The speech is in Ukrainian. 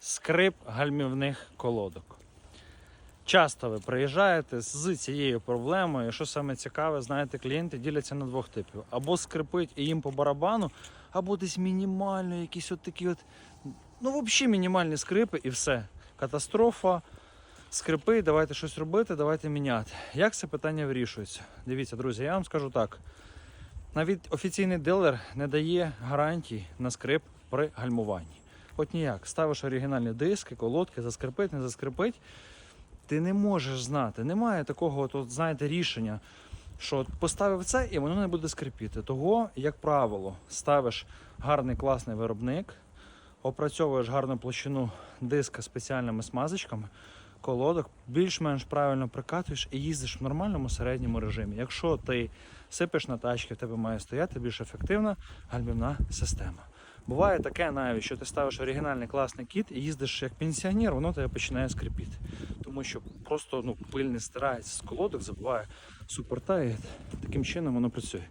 скрип гальмівних колодок. Часто ви приїжджаєте з цією проблемою. Що саме цікаве, знаєте, клієнти діляться на двох типів: або скрипить і їм по барабану, або десь мінімально якісь от такі от, ну взагалі мінімальні скрипи і все. Катастрофа, скрипи, давайте щось робити, давайте міняти. Як це питання вирішується? Дивіться, друзі, я вам скажу так. Навіть офіційний дилер не дає гарантій на скрип при гальмуванні. От ніяк. Ставиш оригінальні диски, колодки, заскрипить, не заскрипить. Ти не можеш знати. Немає такого, от, знаєте, рішення, що поставив це і воно не буде скрипіти. Того, як правило, ставиш гарний класний виробник, опрацьовуєш гарну площину диска спеціальними смазочками, колодок, більш-менш правильно прикатуєш і їздиш в нормальному середньому режимі. Якщо ти сипеш на тачки, в тебе має стояти більш ефективна гальмівна система. Буває таке навіть, що ти ставиш оригінальний класний кіт і їздиш як пенсіонер, воно тебе починає скрипіти. Тому що просто ну, пиль не стирається з колодок, забуває супорта і таким чином воно працює.